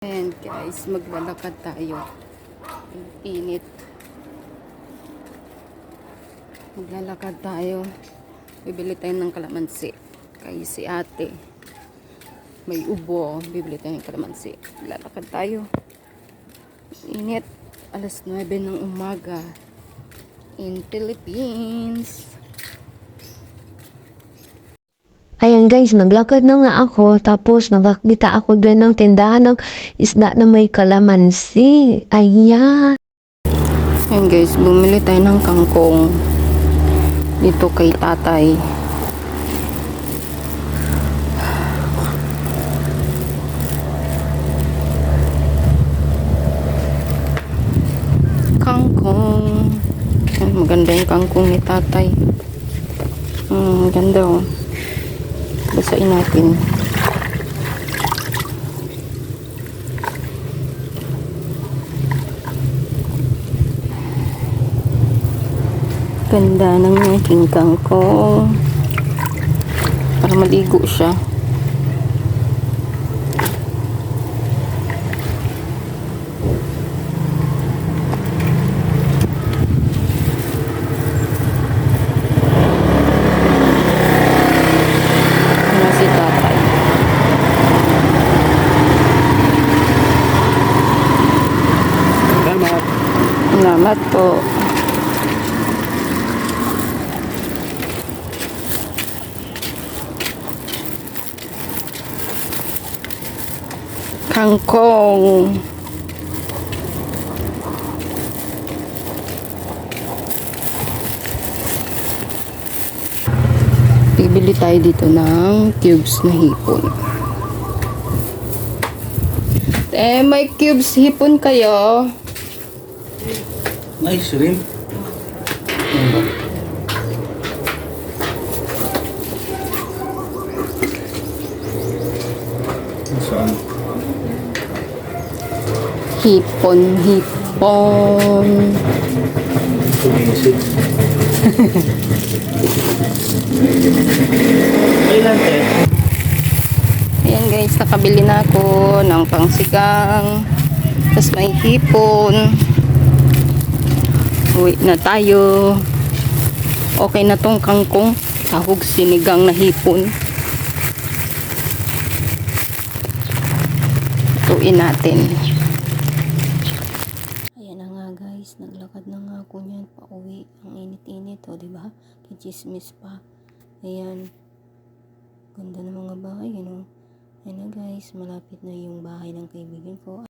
Ayan guys, maglalakad tayo. Init. Maglalakad tayo. Bibili tayo ng kalamansi. Kay si ate. May ubo. Bibili tayo ng kalamansi. Maglalakad tayo. Init. Alas 9 ng umaga. In Philippines. Ayan guys, naglakad na nga ako. Tapos nakakita ako din ng tindahan ng isda na may kalamansi. Ayan. Ayan guys, bumili tayo ng kangkong. Dito kay tatay. Kangkong. Ay, maganda yung kangkong ni tatay. Hmm, ganda oh. Basain natin. Ganda ng aking kangkong. Para maligo siya. Ano si tatay? Salamat. Salamat po. Kangkong. Bibili tayo dito ng cubes na hipon. Eh, may cubes hipon kayo. Nice shrimp. Saan? Hipon, hipon. Sumisid. Kailan te? Ayan guys, nakabili na ako ng pangsigang. Tapos may hipon. Uwi na tayo. Okay na tong kangkong. Sahog sinigang na hipon. Tuin natin. Ayan na nga guys, naglakad na nga ako niyan pa uwi. Ang init-init o, di ba? Kichismis pa. Ayan. Ganda ng mga bahay, ano? Ayan na guys, malapit na yung bahay ng kaibigan ko.